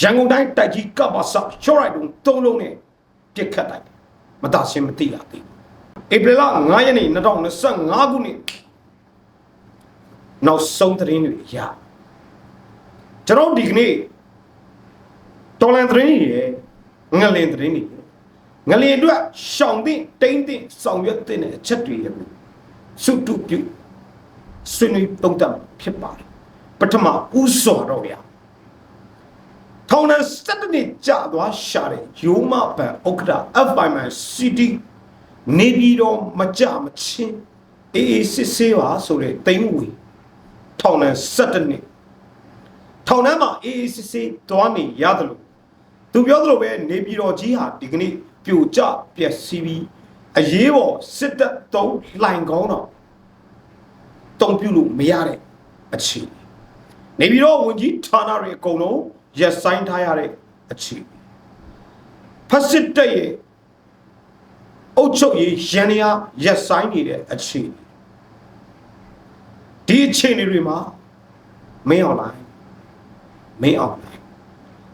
ရန်ကုန်တိုင်းတိုက်ကြီးကပ္ပစရှော့ရိုက်တုံသုံးလုံးနဲ့ပြစ်ခတ်တိုက်တယ်မတရှင်းမသိရသေးဘူးဧပြီလ9ရက်နေ့2025ခုနှစ်နောက်ဆုံးသတင်းတွေရကျွန်တော်ဒီကနေ့တော်လန်သတင်းတွေရယ်ငလင်သတင်းတွေရယ်ငလင်အတွက်ရှောင်တဲ့တိမ့်တဲ့ဆောင်ရွက်တဲ့အချက်တွေရယ်ကိုစုတုပြုဆွေးနွေးသုံးသပ်ဖြစ်ပါတယ်ပထမဥစွာတော့ဗျာ ထောင်နဲ့စက်တနစ်ကြာသွားရှာတဲ့ရိုးမပန်ဥက္ကဋ္ဌ F5 City နေပြည်တော်မကြမချင်းအေးအေးစစ်ဆေးပါဆိုတဲ့တိမ့်ဝေထောင်နဲ့စက်တနစ်ထောင်ထဲမှာအေးအေးစစ်ဆေးသွားနေရတယ်လို့သူပြောသလိုပဲနေပြည်တော်ကြီးဟာဒီကနေ့ပြိုကျပျက်စီးပြီးအရေးပေါ်စစ်တပ်သုံးလှိုင်ကောင်းတော့တုံပြလို့မရတဲ့အခြေအနေနေပြည်တော်ဝန်ကြီးဌာနတွေအကုန်လုံး ရက်ဆိုင်ထားရတဲ့အခြေအနေဖက်စစ်တပ်ရဲ့အုတ်ချုပ်ရေးရန်ရာရက်ဆိုင်နေတဲ့အခြေအနေဒီအခြေအနေတွေမှာမင်းအောင်လိုက်မင်းအောင်လိုက်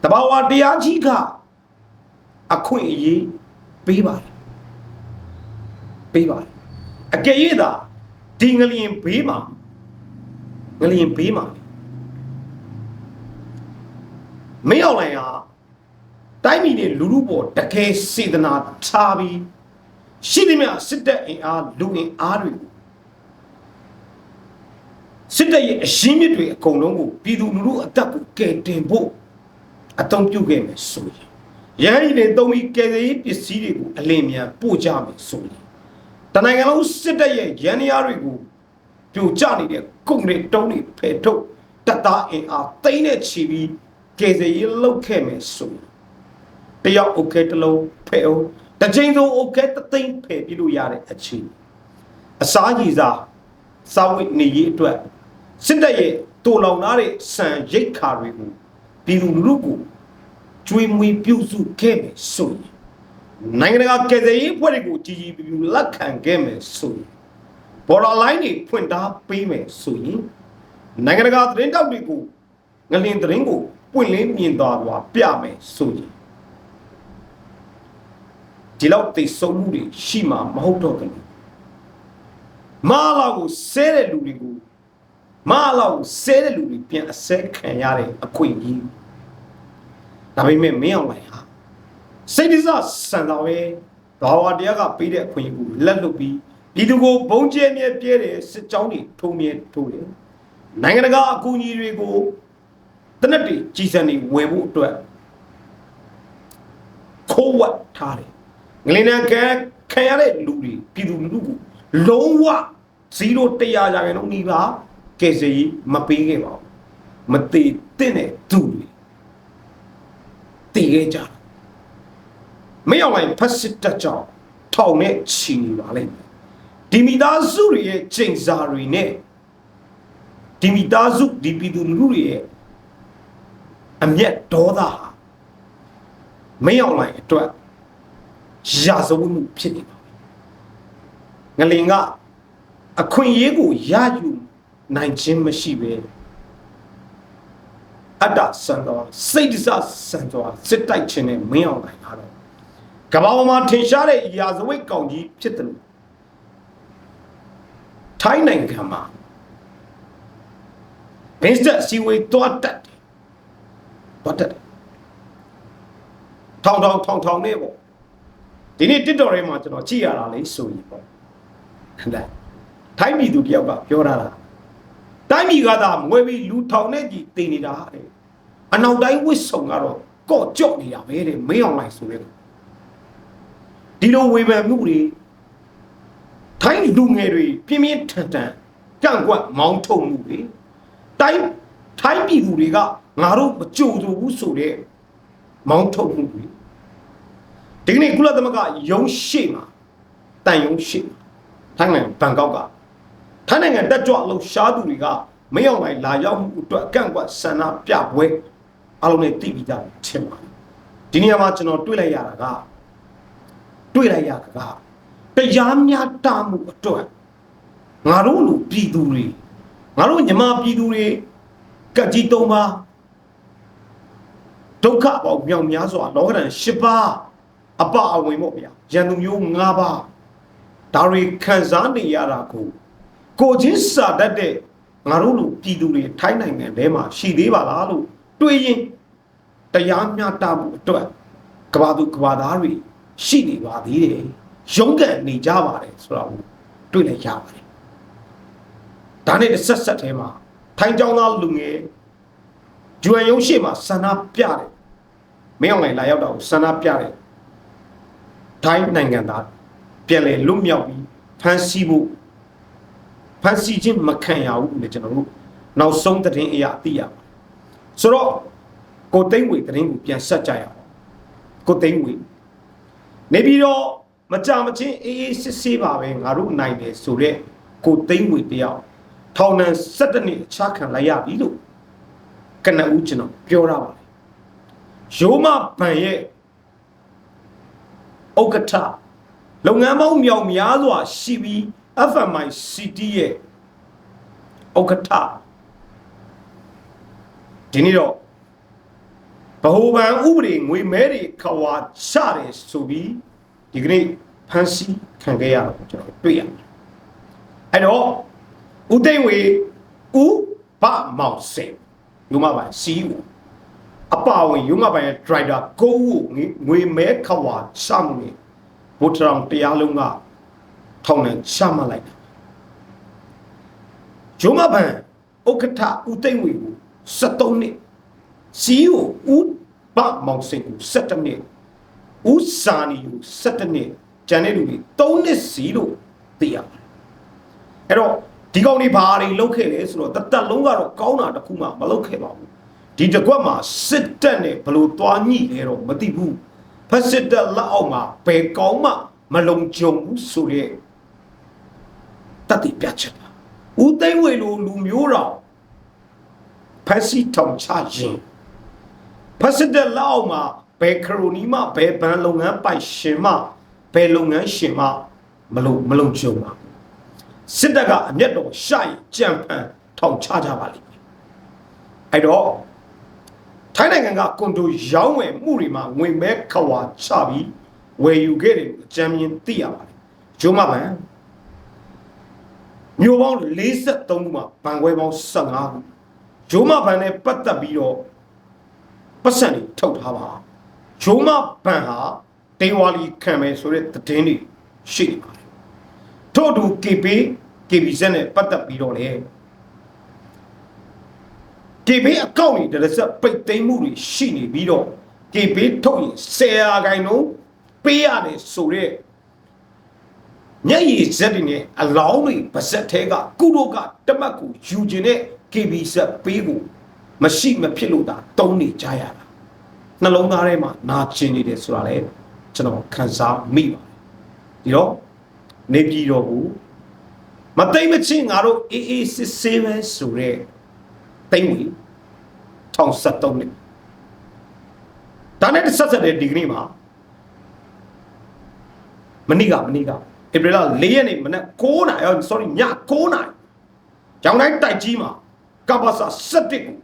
တဘာဝတရားကြီးကအခွင့်အရေးပေးပါတယ်ပေးပါတယ်အကယ်၍သာဒီငလျင်ဘေးမှာငလျင်ဘေးမှာ မင်းအောင်လိုက်ဟာတိုင်းပြည်နဲ့လူလူပေါ်တကယ်စေတနာထားပြီးရှိသမျှစစ်တပ်အင်အားလူအင်အားတွေကိုစစ်တပ်ရဲ့အရှင်းမြစ်တွေအကုန်လုံးကိုပြည်သူလူထုအသက်ကိုကယ်တင်ဖို့အသုံးပြုခဲ့မယ်ဆိုရင်ရဟန်းကြီးတွေတုံးပြီးကယ်ဆယ်ရေးပစ္စည်းတွေကိုအလင်းမြန်ပို့ကြမယ်ဆိုရင်တနိုင်ငံလုံးစစ်တပ်ရဲ့ရန်ရာတွေကိုပြိုကျနေတဲ့ကုန်တွေတုံးတွေဖယ်ထုတ်တပ်သားအင်အားသိမ်းတဲ့ချီပြီး ကယ်ဆယ်ရေးလုပ်ခဲ့မယ်ဆိုရင်တယောက်โอเคတစ်လုံးဖယ်အောင်တစ်ချိန်ဆုံးโอเคတသိန်းဖယ်ပြလို့ရတဲ့အခြေအနေအစားကြီးစားစာဝိတ်နေရေးအတွက်စစ်တပ်ရဲ့တူလောင်ထားတဲ့စံရိတ်ခါတွေကိုပြည်သူလူထုကိုကျွေးမွေးပြုစုခဲ့မယ်ဆိုရင်နိုင်ငံတကာကယ်ဆယ်ရေးအဖွဲ့တွေကိုကြီးကြီးပြူပြူလက်ခံခဲ့မယ်ဆိုရင် border line တွေဖွင့်ထားပေးမယ်ဆိုရင်နိုင်ငံတကာသတင်းတောက်တွေကိုငလင်သတင်းကို ပွင့်လင်းမြင်သွားသွားပြမယ်ဆိုရင်ဒီလောက်သိဆုံးမှုတွေရှိမှာမဟုတ်တော့ဘူးမာလာကိုဆဲတဲ့လူတွေကိုမာလာကိုဆဲတဲ့လူတွေပြန်အစဲခံရတဲ့အခွင့်အရေးဒါပေမဲ့မင်းအောင်လိုက်ဟာစိတ်ဒဇစံတော်ပဲဘာဝတရားကပေးတဲ့အခွင့်အရေးကိုလက်လွတ်ပြီးပြည်သူကိုဘုံကျဲမြဲပြဲတဲ့စစ်ကြောင်းတွေထုံမြဲထိုးတယ်နိုင်ငံတကာအကူအညီတွေကို တနက်တွေကြီးစံတွေဝယ်ဖို့အတွက်ခိုးဝတ်ထားတယ်ငလင်နံကခံရတဲ့လူတွေပြည်သူလူထုကိုလုံးဝ0တရားရာခိုင်နှုန်းနီးပါးကယ်ဆယ်ရေးမပေးခဲ့ပါဘူးမသေးတဲ့သူတွေတည်ခဲ့ကြတယ်မရောက်လိုက်ဖက်စစ်တက်ကြောင်ထောင်နဲ့ချီနေပါလိမ့်မယ်ဒီမိသားစုတွေရဲ့ချိန်စာတွေနဲ့ဒီမိသားစုဒီပြည်သူလူထုတွေရဲ့ အမျက်ဒေါသဟာမရောက်လိုက်အတွက်ရာဇဝတ်မှုဖြစ်နေပါငလင်ကအခွင့်အရေးကိုရယူနိုင်ခြင်းမရှိပဲအတ္တဆန်တော်စိတ်ဒစဆန်တော်စစ်တိုက်ခြင်းနဲ့မင်းအောင်နိုင်တာတော့ကမ္ဘာပေါ်မှာထင်ရှားတဲ့ရာဇဝတ်ကောင်ကြီးဖြစ်တယ်လို့ထိုင်းနိုင်ငံမှာဘင်းစတက်စီဝေးတွားတက် တယ်တွားတက်တယ်ထောင်ထောင်ထောင်ထောင်နဲ့ပေါ့ဒီနေ့တစ်တော်ထဲမှာကျွန်တော်ကြည့်ရတာလေဆိုရင်ပေါ့ဟဲ့လားထိုင်းပြည်သူတယောက်ကပြောတာလားတိုင်းပြည်ကသာမွေပြီးလူထောင်နဲ့ကြီးတင်နေတာတဲ့အနောက်တိုင်းဝစ်ဆုံကတော့ကော့ကြော့နေတာပဲတဲ့မင်းအောင်လိုက်ဆိုတဲ့ဒီလိုဝေဖန်မှုတွေထိုင်းလူငယ်တွေပြင်းပြင်းထန်ထန်ကန့်ကွက်မောင်းထုတ်မှုတွေတိုင်းထိုင်းပြည်သူတွေက ငါတို့မကြိုဆိုဘူးဆိုတဲ့မောင်းထုတ်မှုတွေဒီကနေ့ကုလသမဂ္ဂရုံးရှိမှာတန်ရုံးရှိမှာထိုင်းနိုင်ငံဘန်ကောက်ကထိုင်းနိုင်ငံတက်ကြွလှုပ်ရှားသူတွေကမရောက်နိုင်လာရောက်မှုအတွက်ကန့်ကွက်ဆန္ဒပြပွဲအလုံးနဲ့တည်ပြီးသားထင်ပါတယ်ဒီနေရာမှာကျွန်တော်တွေ့လိုက်ရတာကတွေ့လိုက်ရတာကတရားမျှတမှုအတွက်ငါတို့လူပြည်သူတွေငါတို့ညီမပြည်သူတွေကကြည်တုံးပါ ဒုက္ခပေါင်းမြောင်များစွာလောကဓာတ်၈ပါးအပအဝင်ပေါ့ဗျာရန်သူမျိုး၅ပါးဒါတွေခံစားနေရတာကိုကိုချင်းစာတတ်တဲ့ငါတို့လူပြည်သူတွေထိုင်းနိုင်ငံထဲမှာရှိသေးပါလားလို့တွေးရင်တရားမျှတမှုအတွက်ကဘာသူကဘာသားတွေရှိနေပါသေးတယ်ရုန်းကန်နေကြပါတယ်ဆိုတော့တွေ့လိုက်ရပါတယ်ဒါနဲ့တစ်ဆက်ဆက်ထဲမှာထိုင်းကျောင်းသားလူငယ်ဂျွမ်ရုံးရှိမှာဆန္ဒပြတယ် မင်းအောင်လှိုင်လာရောက်တော့ဆန္ဒပြတယ်ထိုင်းနိုင်ငံသားပြန်လေလွတ်မြောက်ပြီးဖမ်းဆီးဖို့ဖမ်းဆီးခြင်းမခံရဘူးလေကျွန်တော်တို့နောက်ဆုံးသတင်းအရာသိရပါတယ်ဆိုတော့ကိုသိန်းဝေသတင်းကိုပြန်ဆက်ကြရအောင်ကိုသိန်းဝေနေပြီးတော့မကြမချင်းအေးအေးစစ်စစ်ပါပဲငါတို့နိုင်တယ်ဆိုတော့ကိုသိန်းဝေတယောက်ထောင်နှံ7နှစ်အခြားခံလိုက်ရပြီလို့ကနဦးကျွန်တော်ပြောရပါတယ် ရိုးမဗန်ရဲ့ဥက္ကဋ္ဌလုပ်ငန်းပေါင်းမြောက်များစွာရှိပြီး FMI CT ရဲ့ဥက္ကဋ္ဌဒီနေ့တော့ဗဟိုဘဏ်ဥပဒေငွေမဲတွေခွာချတယ်ဆိုပြီးဒီကနေ့ဖန်စီခံခဲ့ရတော့ကျွန်တော်တွေ့ရတယ်အဲ့တော့ဦးသိန်းဝေဦးဗမောင်စင်ယူမပိုင် CEO အပအဝင်ယူမပိုင်ရဲ့ driver ကိုဦးကိုငွေမဲခွာချမှုနေဘုထရောင်တရားလုံးကထောင်နဲ့ချမှတ်လိုက်တာဂျုံမဘန်ဥက္ကဋ္ဌဦးသိန်းဝေကို73နှစ်စီယိုဦးဗမောင်စင်ကို17နှစ်ဦးစာနီကို17နှစ်ကျန်တဲ့လူတွေ3နှစ်စီလို့သိရပါတယ်အဲ့တော့ဒီကောင်တွေဘာတွေလုပ်ခဲ့လဲဆိုတော့တသက်လုံးကတော့ကောင်းတာတစ်ခုမှမလုပ်ခဲ့ပါဘူး ဒီတကွက်မှာစစ်တပ်နဲ့ဘလို့သွားညှိလဲတော့မသိဘူးဖက်စစ်တပ်လက်အောက်မှာဘယ်ကောင်းမှမလုံခြုံဘူးဆိုတဲ့တတိပြချက်ပါဦးသိန်းဝေလိုလူမျိုးတော်ဖက်စီထောင်ချရင်ဖက်စစ်တပ်လက်အောက်မှာဘယ်ခရိုနီမှဘယ်ဘဏ်လုပ်ငန်းပိုင်ရှင်မှဘယ်လုပ်ငန်းရှင်မှမလုံမလုံခြုံပါစစ်တပ်ကအမျက်တော်ရှိုက်ကြံဖန်ထောင်ချကြပါလိမ့်မယ်အဲ့တော့ ထိုင်းနိုင်ငံကကွန်ဒိုရောင်းဝယ်မှုတွေမှာငွေမဲခွာချပြီးဝယ်ယူခဲ့တယ်အကြမ်းမြင်သိရပါတယ်ဂျိုးမဘန်မျိုးပေါင်း43ခုမှာဘန်ခွဲပေါင်း15ခုဂျိုးမဘန်နဲ့ပတ်သက်ပြီးတော့ပတ်စံတွေထုတ်ထားပါဂျိုးမဘန်ဟာဒေဝါလီခံမယ်ဆိုတဲ့သတင်းတွေရှိနေပါတယ်ထို့အတူ KP KBZ နဲ့ပတ်သက်ပြီးတော့လေ KB အကောင့်တွေတရစက်ပိတ်သိမ်းမှုတွေရှိနေပြီးတော့ KB ထုတ်ရင်10ရာခိုင်နှုန်းပေးရတယ်ဆိုတော့ညရည်ဇက်တွေနဲ့အလောင်းတွေပါဇက်ထဲကကုတို့ကတမတ်ကိုယူခြင်းနဲ့ KB ဇက်ပေးကိုမရှိမဖြစ်လို့ဒါတုံးနေကြရတာနှလုံးသားထဲမှာနာကျင်နေတယ်ဆိုတာလေကျွန်တော်ခံစားမိပါတယ်ဒီတော့နေပြည်တော်ကိုမသိမ့်မချင်းငါတို့အေးအေးစစ်ဆေးပဲဆိုတော့ သိမ့်ဝင်1073နှစ်ဒါနဲ့ဆက်ဆက်တဲ့ဒီကနေ့မှာမနေ့ကမနေ့ကဧပြီလ4ရက်နေ့မနက်9နာရီ sorry ည9နာရီကျောင်းတိုင်းတိုက်ကြီးမှာကပ္ပစာ7ကို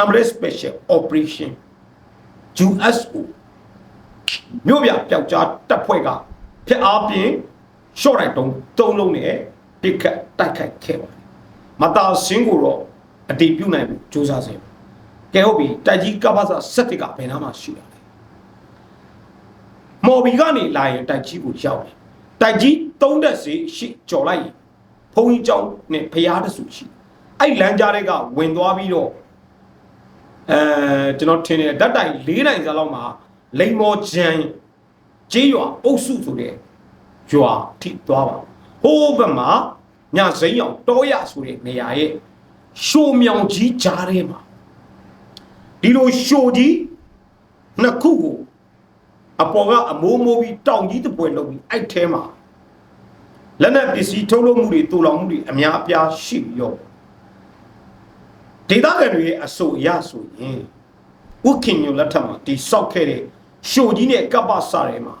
Umbrella Special Operation USO မြို့ပြပျောက်ကြားတပ်ဖွဲ့ကဖျက်အားပြင်းရှော့လိုက်တုံးသုံးလုံးနဲ့တိခတ်တိုက်ခိုက်ခဲ့ပါတယ်မတာစင်းကိုတော့ အတိပြုနိုင်မှုစူးစမ်းစေကဲဟုတ်ပြီတိုက်ကြီးကပ္ပစာ7ကဘယ်နာမှရှိရလဲမော်ဘီကနေလာရင်တိုက်ကြီးကိုရောက်တယ်တိုက်ကြီးသုံးတက်စီရှိကြော်လိုက်ရင်ဘုံကြီးကျောင်းနဲ့ဖျားတဆူရှိအဲ့လမ်းကြားတွေကဝင်သွားပြီးတော့အဲကျွန်တော်ထင်တယ်ဓာတ်တိုင်၄နိုင်စားလောက်မှာလိန်မော်ဂျန်ကြေးရွာအုပ်စုဆိုတဲ့ရွာထိသွားပါဟိုးဘက်မှာညစိမ်းအောင်တောရဆိုတဲ့နေရာရဲ့ ရှိုမြောင်ကြီးကြားထဲမှာဒီလိုရှိုကြီးနှစ်ခုကိုအပေါ်ကအမိုးမိုးပြီးတောင်ကြီးတပွဲလုပ်ပြီးအဲ့ထဲမှာလက်နက်ပစ္စည်းထုတ်လုပ်မှုတွေတူလောင်မှုတွေအများအပြားရှိပြီးတော့ဒေသခံတွေရဲ့အဆိုအရဆိုရင်ဥခင်ညိုလက်ထက်မှာဒီစောက်ခဲ့တဲ့ရှိုကြီးနဲ့ကပ္ပစာထဲမှာ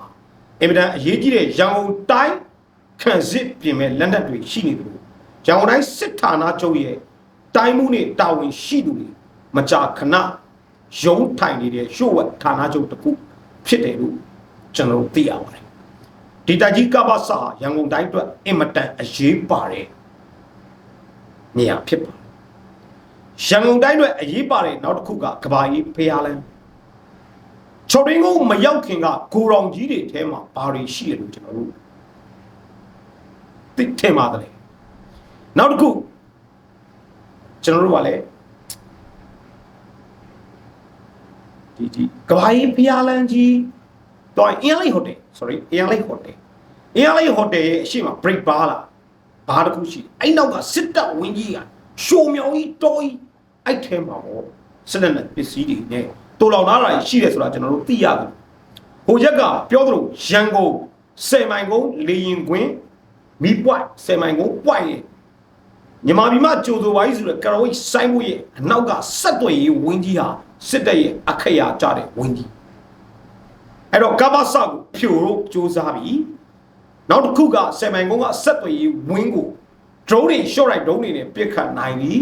အင်မတန်အရေးကြီးတဲ့ရန်ကုန်တိုင်းခံစစ်ပြင်မဲ့လက်နက်တွေရှိနေတယ်ရန်ကုန်တိုင်းစစ်ဌာနချုပ်ရဲ့ တိုင်းမှုနဲ့တာဝန်ရှိသူတွေမကြာခဏရုံးထိုင်နေတဲ့ရှုပ်ဝက်ဌာနချုပ်တစ်ခုဖြစ်တယ်လို့ကျွန်တော်တို့သိရပါတယ်ဒီတိုက်ကြီးကပ္ပစဟာရန်ကုန်တိုင်းအတွက်အင်မတန်အရေးပါတဲ့နေရာဖြစ်ပါတယ်ရန်ကုန်တိုင်းအတွက်အရေးပါတဲ့နောက်တစ်ခုကကဘာကြီးဖျားလန်းချော်ရင်းကိုမရောက်ခင်ကကိုရောင်ကြီးတွေထဲမှာဘာတွေရှိတယ်လို့ကျွန်တော်တို့သိထင်ပါတယ်နောက်တစ်ခု ကျွန်တော်တို့ကလည်းဒီဒီကဘာကြီးဖျားလန်းကြီးတော့အင်းလေးဟိုတယ် sorry အင်းလေးဟိုတယ်အင်းလေးဟိုတယ်ရဲ့အရှိမ break bar လားဘာတစ်ခုရှိတယ်အဲ့နောက်ကစစ်တပ်ဝင်းကြီးကရှိုးမြောင်ကြီးတော်ကြီးအဲ့ထဲမှာပေါ့စစ်တပ်နဲ့ပစ္စည်းတွေနဲ့တူလောင်လာတာရှိတယ်ဆိုတာကျွန်တော်တို့သိရတယ်ဟိုရက်ကပြောသလိုရန်ကုန်ဆယ်မိုင်ကုန်းလေရင်ကွင်းမီးပွိုက်ဆယ်မိုင်ကုန်းပွိုက်ရဲ့ ညီမပြည်မကြိုဆိုပါကြီးဆိုတဲ့ကရဝိတ်ဆိုင်မှုရဲ့အနောက်ကဆက်သွယ်ရေးဝင်းကြီးဟာစစ်တပ်ရဲ့အခရာကြတဲ့ဝင်းကြီးအဲ့တော့ကဘာဆောက်ကိုဖြိုလို့စူးစမ်းပြီးနောက်တစ်ခုကဆယ်မိုင်ကုန်းကဆက်သွယ်ရေးဝင်းကို drone တွေ short right drone တွေနဲ့ပြစ်ခတ်နိုင်ပြီ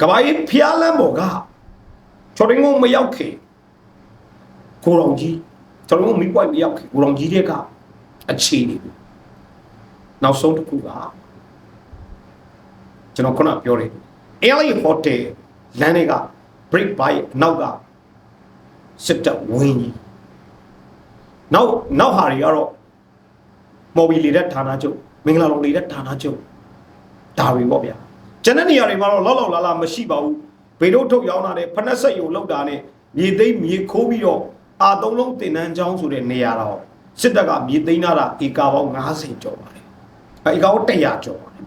ကဘာကြီးဖျားလန်းပေါ်ကချော်ရင်ကုန်းမရောက်ခင်ကိုရောင်ကြီးချော်ရင်ကုန်းမိပွိုက်မရောက်ခင်ကိုရောင်ကြီးတဲ့ကအခြေအနေပဲနောက်ဆုံးတစ်ခုက ကျွန်တော်ခုနပြောတယ် LA Hotel လမ်းတွေက break by အနောက်ကစစ်တပ်ဝင်းကြီးနောက်နောက်ဟာတွေကတော့မော်ဘီလီတဲ့ဌာနချုပ်မင်္ဂလာလုံးလေးတဲ့ဌာနချုပ်ဒါတွေပေါ့ဗျာကျန်တဲ့နေရာတွေမှာတော့လောက်လောက်လာလာမရှိပါဘူးဘေတို့ထုတ်ရောင်းတာနဲ့ဖနက်ဆက်ယုံလောက်တာနဲ့မြေသိမ်းမြေခိုးပြီးတော့အာသုံးလုံးတင်နန်းချောင်းဆိုတဲ့နေရာတော့စစ်တပ်ကမြေသိမ်းလာတာဧကပေါင်း90ကျော်ပါတယ်အဲဧကပေါင်း100ကျော်ပါတယ်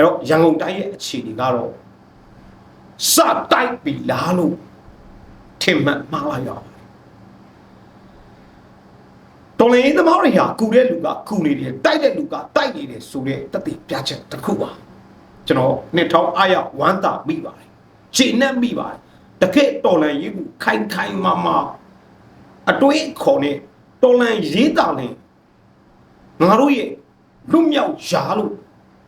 အဲ့တော့ရန်ကုန်တိုင်းရဲ့အခြေအနေကတော့စတိုက်ပြီလားလို့ထင်မှတ်မှားလိုက်ရအောင်တော်လည်းသမားတွေဟာကူတဲ့လူကကူနေတယ်တိုက်တဲ့လူကတိုက်နေတယ်ဆိုတဲ့တတိပြချက်တစ်ခုပါကျွန်တော်နှစ်ထောင်အားရဝမ်းသာမိပါတယ်ရှင်းနဲ့မိပါတယ်တကယ်တော်လည်းရေးကူခိုင်ခိုင်မာမာအတွေးခေါ်နေတော်လန်ရေးတာလင်ငါတို့ရဲ့လွတ်မြောက်ရာလို့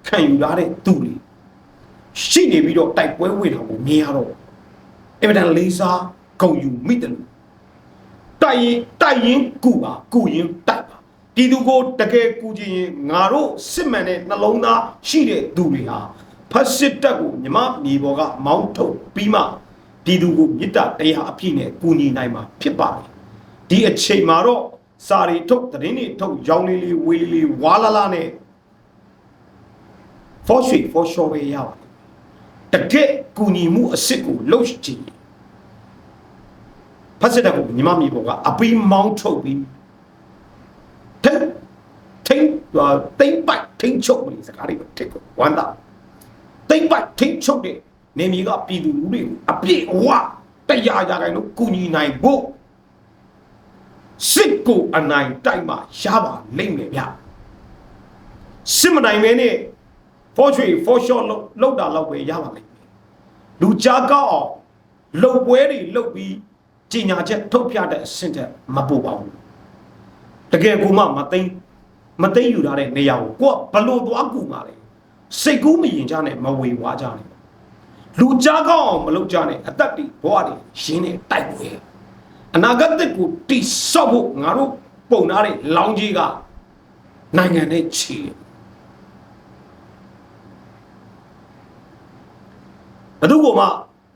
ခံယူရတဲ့သူတွေရှိနေပြီးတော့တိုက်ပွဲဝင်တာကိုမြင်ရတော့အင်မတန်လေးစားဂုံယူမိတယ်လို့တိုက်ရင်တိုက်ရင်ကူပါကူရင်တိုက်ပါပြည်သူကိုတကယ်ကူချင်ရင်ငါတို့စစ်မှန်တဲ့နှလုံးသားရှိတဲ့သူတွေဟာဖတ်စစ်တပ်ကိုမြမမြေပေါ်ကမောင်းထုတ်ပြီးမှပြည်သူကိုမြစ်တာတရားအပြည့်နဲ့ကူညီနိုင်မှာဖြစ်ပါတယ်ဒီအချိန်မှာတော့စာရီထုတ်သတင်းတွေထုတ်ရောင်းလေးလေးဝေးလေးဝါလာလာနဲ့ for sure for sure ပဲရပါတယ်တကယ်ကူညီမှုအစ်စ်ကိုလှုပ်ချင်ဖတ်စစ်တပ်ကိုညီမမြေပေါ်ကအပီးမောင်းထုတ်ပြီးထိတ်ထိတ်တိမ့်ပိုက်ထိတ်ချုပ်ပြီးစကားတွေထိတ်ကိုဝမ်းသာတိမ့်ပိုက်ထိတ်ချုပ်တဲ့နေမြေကပြည်သူလူတွေကိုအပြည့်အဝတရားရခိုင်လို့ကူညီနိုင်ဖို့စစ်ကိုအနိုင်တိုက်မှရပါလိမ့်မယ်ဗျစစ်မနိုင်မဲနဲ့ for tree for short လောက်တာလောက်ပဲရပါလိမ့်မယ်လူကြားကောက်အောင်လှုပ်ပွဲတွေလှုပ်ပြီးကြီးညာချက်ထုတ်ပြတဲ့အဆင့်တက်မပို့ပါဘူးတကယ်ကူမှမသိမ့်မသိမ့်ယူထားတဲ့နေရာကိုကိုကဘလို့သွားကူမှာလဲစိတ်ကူးမရင်ကြနဲ့မဝေဝါကြနဲ့လူကြားကောက်အောင်မလုပ်ကြနဲ့အသက်တွေဘဝတွေရင်းနေတိုက်ပွဲအနာဂတ်ကိုတိဆောက်ဖို့ငါတို့ပုံထားတဲ့လောင်းကြီးကနိုင်ငံနဲ့ချီတယ် ဘယ်သူကမှ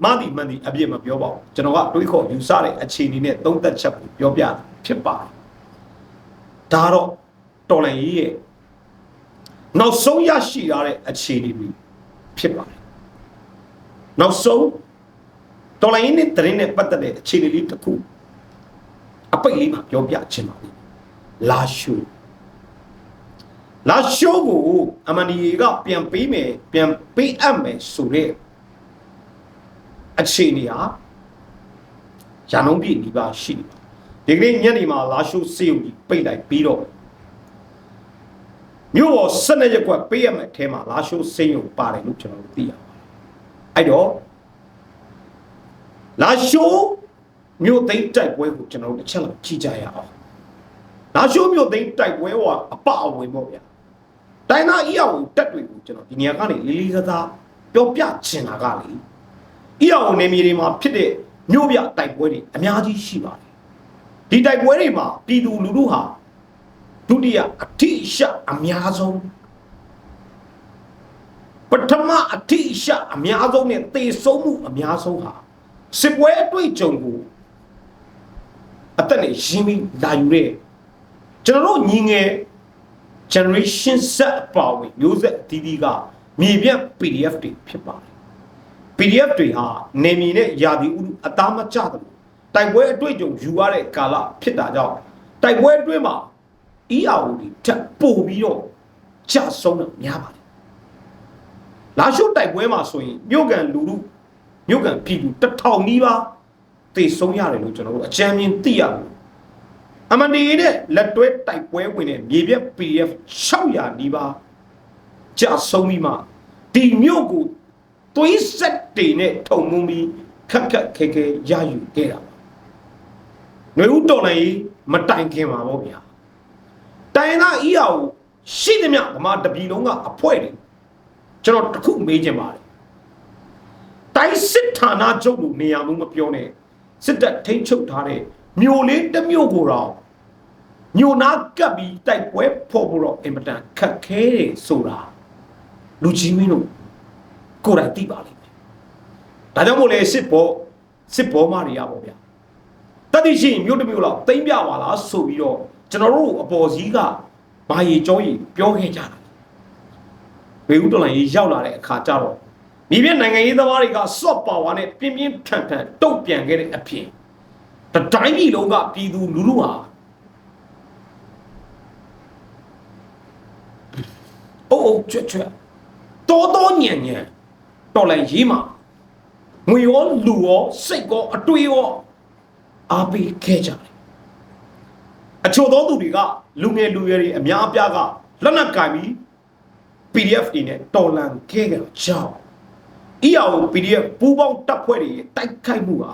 မသည်မှန်သည်အပြစ်မပြောပါဘူးကျွန်တော်ကတွေးခေါ်ယူဆတဲ့အခြေအနေနဲ့သုံးသက်ချက်ကိုပြောပြတာဖြစ်ပါတယ်ဒါတော့တော်လန်ကြီးရဲ့နောက်ဆုံးရရှိရတဲ့အခြေအနေတွေဖြစ်ပါတယ်နောက်ဆုံးတော်လိုင်းနဲ့တရင်နဲ့ပတ်သက်တဲ့အခြေအနေလေးတစ်ခုအပိတ်လေးမှာပြောပြချင်ပါဘူးလာရှုလာရှုကိုအမနီကပြန်ပေးမယ်ပြန်ပေးအပ်မယ်ဆိုတဲ့ အခြေအနေဟာရန်လုံးပြည့်ဒီပါရှိနေပါဒီကနေ့ညနေမှာလာရှုစေုံကြီးပိတ်လိုက်ပြီးတော့မြို့ပေါ်၁၂ရက်ကွက်ပေးရမယ်အဲထဲမှာလာရှုစေုံပါတယ်လို့ကျွန်တော်တို့သိရပါတယ်အဲ့တော့လာရှုမြို့သိမ်းတိုက်ပွဲကိုကျွန်တော်တို့တစ်ချက်လောက်ကြည့်ကြရအောင်လာရှုမြို့သိမ်းတိုက်ပွဲကအပအဝင်ပေါ့ဗျာတိုင်းသားအီယာဝင်တက်တွေကိုကျွန်တော်ဒီနေရာကနေလေးလေးစားစားပြောပြချင်တာကလေ အီယာဝင်နေမြေတွေမှာဖြစ်တဲ့မြို့ပြတိုက်ပွဲတွေအများကြီးရှိပါတယ်ဒီတိုက်ပွဲတွေမှာပြည်သူလူထုဟာဒုတိယအထိရှအများဆုံးပထမအထိရှအများဆုံးနဲ့တေဆုံးမှုအများဆုံးဟာစစ်ပွဲအတွေ့အကြုံကိုအသက်နဲ့ရင်းပြီးလာယူတဲ့ကျွန်တော်တို့ညီငယ် generation Z အပါဝင်မျိုးဆက်အသီးသီးကမြေပြတ် PDF တွေဖြစ်ပါတယ် PDF တွေဟာနေမီနဲ့ယာဒီဥအသားမကျတယ်တိုက်ပွဲအတွေ့အကြုံယူရတဲ့ကာလဖြစ်တာကြောင့်တိုက်ပွဲအတွင်းမှာ EAO တွေတက်ပို့ပြီးတော့ကြဆုံးတာများပါတယ်လာရှုတိုက်ပွဲမှာဆိုရင်မြို့ကန်လူလူမြို့ကန်ပြည်သူတစ်ထောင်နီးပါးတေဆုံးရတယ်လို့ကျွန်တော်တို့အကြမ်းမြင်သိရတယ်အမန်ဒီရဲ့လက်တွဲတိုက်ပွဲဝင်တဲ့မြေပြက် PDF 600နီးပါးကြဆုံးပြီးမှဒီမြို့ကို သွေးဆက်တွေနဲ့ထုံမုံပြီးခက်ခက်ခဲခဲရယူခဲ့တာပါຫນွေဦးတော်လိုင်းကြီးမတိုင်ခင်ပါဗောဗျာတိုင်သားအီးအောင်ရှိသမျှဗမာတပြည်လုံးကအဖွဲတွေကျွန်တော်တခုမေးချင်ပါတယ်တိုင်းစစ်ဌာနချုပ်လို့နေရာမျိုးမပြောနဲ့စစ်တပ်ထိန်းချုပ်ထားတဲ့မြို့လေးတစ်မြို့ကိုတော့မြို့နာကပ်ပြီးတိုက်ပွဲဖော်ဖို့တော့အင်မတန်ခက်ခဲတယ်ဆိုတာလူကြီးမင်းတို့ ကိုယ်တိုင်သိပါလိမ့်မယ်ဒါကြောင့်မို့လဲစစ်ဘောစစ်ဘောမတွေရပါဗျာတတိရှိရင်မြို့တစ်မြို့လောက်တိမ့်ပြပါလားဆိုပြီးတော့ကျွန်တော်တို့အပေါ်စီးကဘာရီကြောကြီးပြောခဲ့ကြတာဝေဦးတော်လိုင်းကြီးရောက်လာတဲ့အခါကျတော့မိပြနိုင်ငံရေးသမားတွေက soft power နဲ့ပြင်းပြင်းထန်ထန်တုတ်ပြန်ခဲ့တဲ့အဖြစ်တတိုင်းပြည်လုံးကပြည်သူလူထုဟာအိုးအိုးချွတ်ချွတ်တော်တော်ညံ့ညံ့ တော်လိုင်းရေးမှာငွေရောလူရောစိတ်ရောအတွေးရောအားပေးခဲ့ကြတယ်အချို့သောသူတွေကလူငယ်လူရွယ်တွေအများအပြားကလက်နက်ကင်ပြီး PDF တွေနဲ့တော်လန်ခဲ့ကြကြောင်း EAO PDF ပူးပေါင်းတပ်ဖွဲ့တွေရဲ့တိုက်ခိုက်မှုဟာ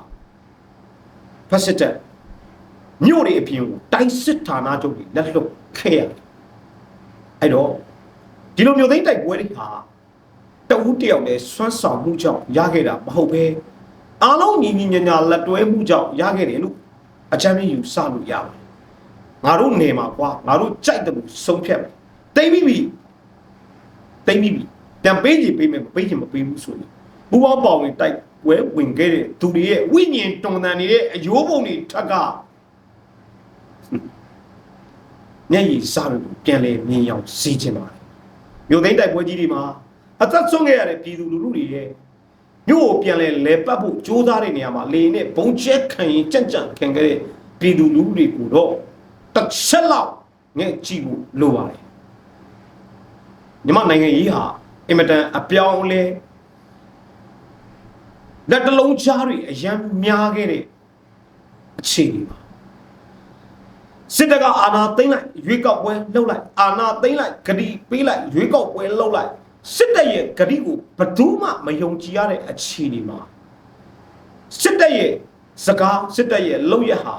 ဖက်စစ်တပ်မြို့တွေအပြင်ကိုတိုင်းစစ်ဌာနချုပ်တွေလက်လွတ်ခဲ့ရတယ်အဲ့တော့ဒီလိုမျိုးသိမ်းတိုက်ပွဲတွေဟာ တဦးတယောက်နဲ့စွမ်းဆောင်မှုကြောင့်ရခဲ့တာမဟုတ်ပဲအားလုံးညီညီညာညာလက်တွဲမှုကြောင့်ရခဲ့တယ်လို့အချမ်းမြယူစလို့ရပါတယ်ငါတို့နေမှာကွာငါတို့ကြိုက်တယ်လို့ဆုံးဖြတ်မယ်တိမ့်ပြီးပြီတိမ့်ပြီးပြီပြန်ပေးကြည့်ပေးမယ်မပေးချင်မပေးဘူးဆိုရင်ဘူဘောပေါင်ဝင်တိုက်ဝဲဝင်ခဲ့တဲ့သူတွေရဲ့ဝိညာဉ်တွန်တန်နေတဲ့အယိုးပုံတွေထက်ကမျက်ရည်စားလို့ပြန်လဲမြင်ရောက်စီးခြင်းပါတယ်မြို့သိမ်းတိုက်ပွဲကြီးတွေမှာ အသက်ဆုံးခဲ့ရတဲ့ပြည်သူလူထုတွေရဲ့မြို့ကိုပြန်လဲလဲပတ်ဖို့ကြိုးစားတဲ့နေရာမှာလေနဲ့ဘုံကျဲခံရင်ကြံ့ကြံ့ခံခဲ့တဲ့ပြည်သူလူထုတွေကိုတော့တစ်ချက်လောက်ငဲ့ကြည့်ဖို့လိုပါတယ်မြန်မာနိုင်ငံရေးဟာအင်မတန်အပြောင်းလဲလက်တလုံးချားတွေအယံများခဲ့တဲ့အခြေအနေပါစစ်တပ်ကအာဏာသိမ်းလိုက်ရွေးကောက်ပွဲလှုပ်လိုက်အာဏာသိမ်းလိုက်ဂတိပေးလိုက်ရွေးကောက်ပွဲလှုပ်လိုက် စစ်တပ်ရဲ့ဂတိကိုဘယ်သူမှမယုံကြည်ရတဲ့အခြေအနေမှာစစ်တပ်ရဲ့စကားစစ်တပ်ရဲ့လုပ်ရဟာ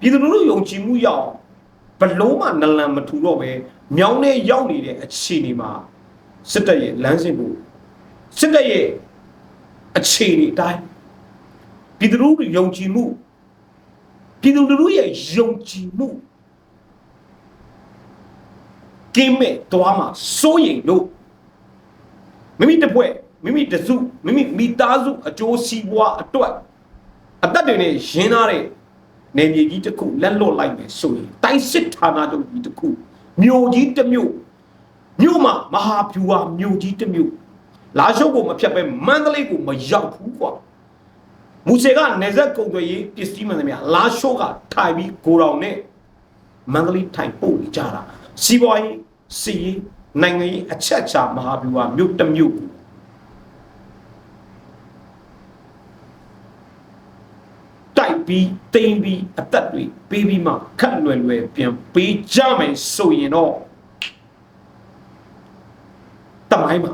ပြည်သူလူထုယုံကြည်မှုရအောင်ဘလုံးမှနလန်မထူတော့ပဲမြောင်းနဲ့ရောက်နေတဲ့အခြေအနေမှာစစ်တပ်ရဲ့လမ်းစဉ်ကိုစစ်တပ်ရဲ့အခြေအနေအတိုင်းပြည်သူလူထုယုံကြည်မှုပြည်သူလူထုရဲ့ယုံကြည်မှုကင်းမဲ့သွားမှာစိုးရိမ်လို့ မိမိတပွဲမိမိတစုမိမိမိသားစုအကျိုးစီးပွားအတွက်အသက်တွေနဲ့ရင်းသားတဲ့နေမြေကြီးတစ်ခုလက်လွတ်လိုက်မယ်ဆိုရင်တိုင်းစစ်ဌာနချုပ်ကြီးတစ်ခုမြို့ကြီးတစ်မြို့မြို့မှာမဟာဖြူဟာမြို့ကြီးတစ်မြို့လာရှုပ်ကိုမဖြတ်ပဲမန္တလေးကိုမရောက်ဘူးကွာမူစေကနေဆက်ကုံတွေရေးပစ္စည်းမှန်သမျှလာရှုပ်ကထိုင်ပြီးကိုတော်နဲ့မန္တလေးထိုင်ပို့နေကြတာစီးပွားရေးစီးရေး နိုင်ငံရေးအချက်ချာမဟာဗျူဟာမြို့တစ်မြို့တိုက်ပြီးတိမ်ပြီးအသက်တွေပေးပြီးမှခက်လွယ်လွယ်ပြန်ပေးကြမယ်ဆိုရင်တော့တမိုင်းမှာ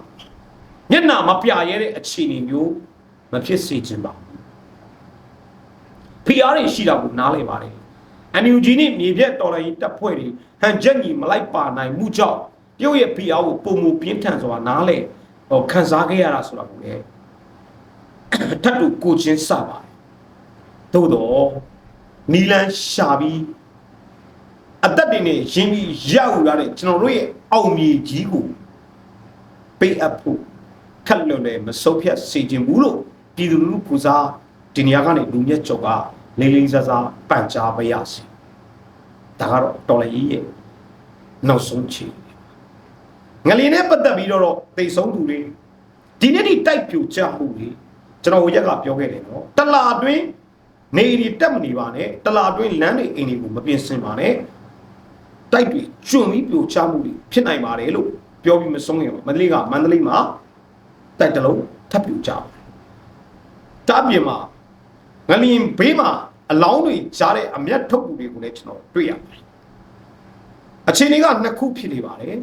မျက်နှာမပြရဲတဲ့အခြေအနေမျိုးမဖြစ်စေချင်ပါဘူးဖီအားတွေရှိတာကိုနားလည်ပါတယ် NUG နဲ့မြေပြက်တော်လိုင်းတပ်ဖွဲ့တွေဟန်ချက်ညီမလိုက်ပါနိုင်မှုကြောင့် ပြုတ်ရဲ့ဖီအားကိုပုံမူပြင်းထန်စွာနားလေဟောခံစားခဲ့ရတာဆိုတာကိုလေထပ်တူကိုချင်းစပါတယ်သို့တော့နီလန်းရှာပြီးအသက်တွေနဲ့ရင်းပြီးရောက်လာတဲ့ကျွန်တော်တို့ရဲ့အောင်မြေကြီးကိုပေးအပ်ဖို့ခက်လွန်တယ်မဆုံးဖြတ်စေခြင်းဘူးလို့ပြည်သူလူထုပူစားဒီနေရာကနေလူမျက်ကြော်ကလေးလေးစားစားပန့်ကြားပါရစေဒါကတော့တော်လည်းကြီးရဲ့နောက်ဆုံးချီ ငလျင်နဲ့ပတ်သက်ပြီးတော့တိတ်ဆုံးသူတွေဒီနေ့ဒီတိုက်ပြိုကျမှုတွေကျွန်တော်ဟိုရက်ကပြောခဲ့တယ်နော်တလာအတွင်းနေရီတက်မနေပါနဲ့တလာအတွင်းလမ်းတွေအိမ်တွေကိုမပြင်ဆင်ပါနဲ့တိုက်တွေကျွံပြီးပြိုကျမှုတွေဖြစ်နိုင်ပါတယ်လို့ပြောပြီးမဆုံးရင်မန္တလေးကမန္တလေးမှာတိုက်တလုံးထပ်ပြိုကျတာအပြင်မှာငလျင်ဘေးမှာအလောင်းတွေကြားတဲ့အမျက်ထုတ်မှုတွေကိုလည်းကျွန်တော်တွေ့ရပါတယ်အခြေအနေကနှစ်ခုဖြစ်နေပါတယ်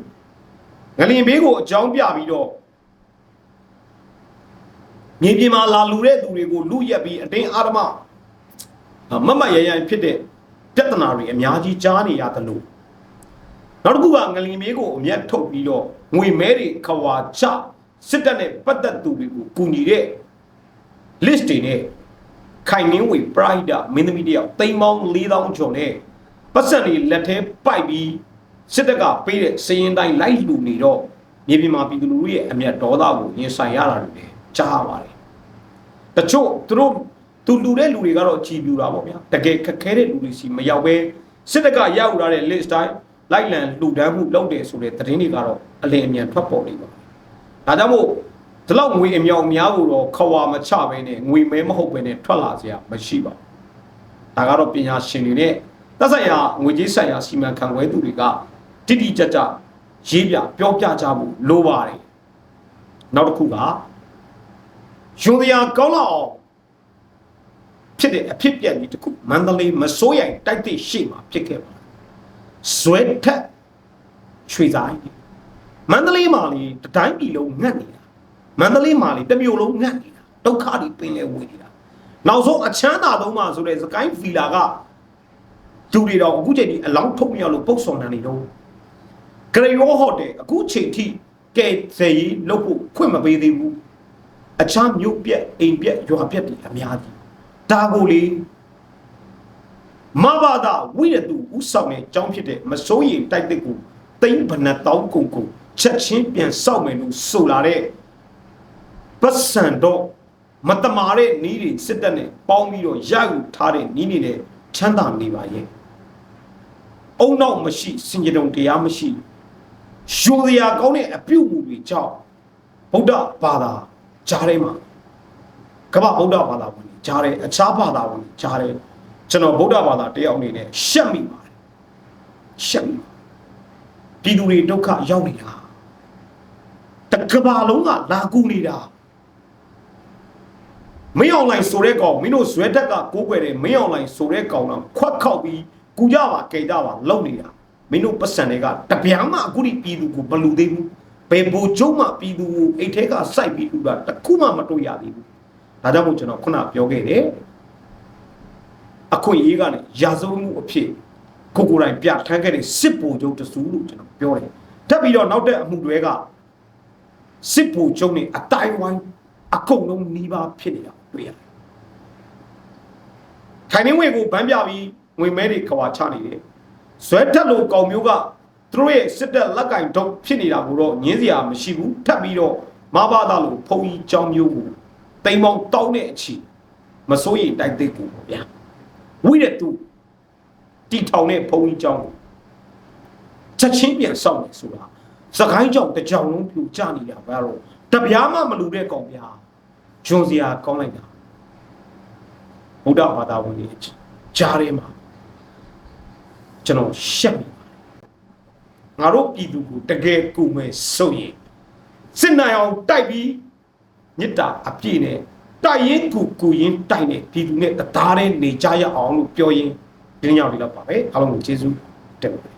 ငလျင်ဘေးကိုအကြောင်းပြပြီးတော့မြေပြင်မှာလာလူတဲ့သူတွေကိုလူရက်ပြီးအတင်းအာဓမမမတ်ရရန်ဖြစ်တဲ့ပြဿနာတွေအများကြီးကြားနေရတယ်လို့နောက်တစ်ခုကငလျင်ဘေးကိုအမျက်ထုတ်ပြီးတော့ငွေမဲတွေခွာချစစ်တပ်နဲ့ပတ်သက်သူတွေကိုကူညီတဲ့ list တွေနဲ့ခိုင်နှင်းဝေ pride မင်းသမီးတယောက်တိမ်ပေါင်း4000ကျော်နဲ့ပတ်စံတွေလက်ထဲပိုက်ပြီး စစ်တပ်ကပေးတဲ့စရင်တိုင်းလိုက်လူနေတော့မြေပြင်မှာပြည်သူလူထုရဲ့အမျက်ဒေါသကိုရင်ဆိုင်ရတာတွေလည်းကြားပါတယ်တချို့သူတို့သူလူတဲ့လူတွေကတော့ကြည်ပြူတာပေါ့ဗျာတကယ်ခက်ခဲတဲ့လူတွေစီမရောက်ပဲစစ်တပ်ကရောက်လာတဲ့ list တိုင်းလိုက်လံလူဒန်းမှုလုပ်တယ်ဆိုတဲ့သတင်းတွေကတော့အလင်းအမြန်ထွက်ပေါ်နေပါဒါကြောင့်မို့ဒီလောက်ငွေအမြောက်အများကိုတော့ခွာမချဘဲနဲ့ငွေမဲမဟုတ်ဘဲနဲ့ထွက်လာစရာမရှိပါဘူးဒါကတော့ပညာရှင်တွေနဲ့သက်ဆိုင်ရာငွေကြေးဆိုင်ရာစီမံခန့်ခွဲသူတွေက တိတိကျကျရေးပြပြောပြကြဖို့လိုပါတယ်နောက်တစ်ခုကယွန်တရားကောင်းလောက်အောင်ဖြစ်တဲ့အဖြစ်ပြက်ကြီးတစ်ခုမန္တလေးမစိုးရိုင်တိုက်တဲ့ရှေ့မှာဖြစ်ခဲ့ပါဇွဲထက်ရွှေဆိုင်မန္တလေးမှာလေတတိုင်းပြည်လုံးငတ်နေတာမန္တလေးမှာလေတစ်မြို့လုံးငတ်နေတာဒုက္ခတွေပင်လဲဝင်နေတာနောက်ဆုံးအချမ်းသာသုံးပါဆိုတဲ့စကိုင်းဖီလာကသူတွေတော့အခုချိန်ဒီအလောင်းထုတ်မရလို့ပုတ်ဆောင်နေတော့ ဂရေရောဟိုတယ်အခုချိန်ထိကဲဇေးလုပ်ဖို့ခွင့်မပေးသေးဘူးအခြားမြို့ပြက်အိမ်ပြက်ရွာပြက်တွေအများကြီးဒါကိုလေမဘာသာဝိရတုဥဆောင်တဲ့ကြောင်းဖြစ်တဲ့မစိုးရိမ်တိုက်တဲ့ကိုတိမ့်ဗနတ်တောင်းကုန်ကိုချက်ချင်းပြန်စောက်မယ်လို့ဆိုလာတဲ့ပတ်စံတော့မတမာတဲ့နီးတွေစစ်တပ်နဲ့ပေါင်းပြီးတော့ရယူထားတဲ့နီးနေတဲ့ချမ်းသာနေပါရဲ့အုံနောက်မရှိစင်ကြုံတရားမရှိ ယူစရာကောင်းတဲ့အပြုတ်မှုတွေကြောင့်ဗုဒ္ဓဘာသာကြားထဲမှာကမ္ဘာဗုဒ္ဓဘာသာဝင်ကြားထဲအခြားဘာသာဝင်ကြားထဲကျွန်တော်ဗုဒ္ဓဘာသာတယောက်အနေနဲ့ရှက်မိပါတယ်ရှက်မိပြည်သူတွေဒုက္ခရောက်နေတာတကဘာလုံးကလာကူနေတာမင်းအောင်လိုင်းဆိုတဲ့ကောင်မင်းတို့ဇွဲတက်ကကိုးကွယ်တယ်မင်းအောင်လိုင်းဆိုတဲ့ကောင်တော့ခွက်ခောက်ပြီးကူကြပါကြိတ်ကြပါလုံနေတာ မင်းတို့ပတ်စံတွေကတပြားမှအခုဒီပြည်သူကိုမလူသေးဘူးဘယ်ဘူကျုံမှပြည်သူကိုအိတ်ထဲကစိုက်ပြီးလူတာတခုမှမတွေ့ရသေးဘူးဒါကြောင့်မို့ကျွန်တော်ခုနပြောခဲ့တယ်အခွင့်အရေးကနေရာဇဝမှုအဖြစ်ကိုကိုယ်တိုင်ပြထမ်းခဲ့တဲ့စစ်ဘူကျုံတဆူလို့ကျွန်တော်ပြောတယ်ထပ်ပြီးတော့နောက်တဲ့အမှုတွေကစစ်ဘူကျုံနဲ့အတိုင်းဝိုင်းအကုန်လုံးနှီးပါဖြစ်နေတာတွေ့ရတယ်ခိုင်နှင်းဝေကိုဗန်းပြပြီးငွေမဲတွေခွာချနေတယ် ဇွဲတက်လို့ကောင်မျိုးကသူတို့ရဲ့စစ်တပ်လက်ကင်တော့ဖြစ်နေတာကိုတော့ညင်းစရာမရှိဘူးထပ်ပြီးတော့မဘာသာလို့ဖုံကြီးကြောင်းမျိုးကိုတိမ်ပေါင်းတောင်းတဲ့အချီမစိုးရိမ်တိုက်သိကိုပေါ့ဗျာဝိရတုတီထောင်တဲ့ဖုံကြီးကြောင်းကိုချက်ချင်းပြန်ဆောက်နေဆိုတာစကိုင်းကြောင်တကြောင်လုံးပြူကျနေတာဘာလို့တပြားမှမလူတဲ့ကောင်ဗျာဂျွန်စရာကောင်းလိုက်တာဗုဒ္ဓဘာသာဝင်တွေကြားထဲမှာ ကျွန်တော်ရှက်မိငါတို့ပြည်သူကိုတကယ်ကူမယ်ဆိုရင်စစ်နိုင်အောင်တိုက်ပြီးမြစ်တာအပြည့်နဲ့တိုက်ရင်ကူကူရင်တိုက်နေပြည်သူနဲ့တသားတည်းနေကြရအောင်လို့ပြောရင်ဒီညောင်လေးတော့ပါပဲအားလုံးကိုကျေးဇူးတင်ပါတယ်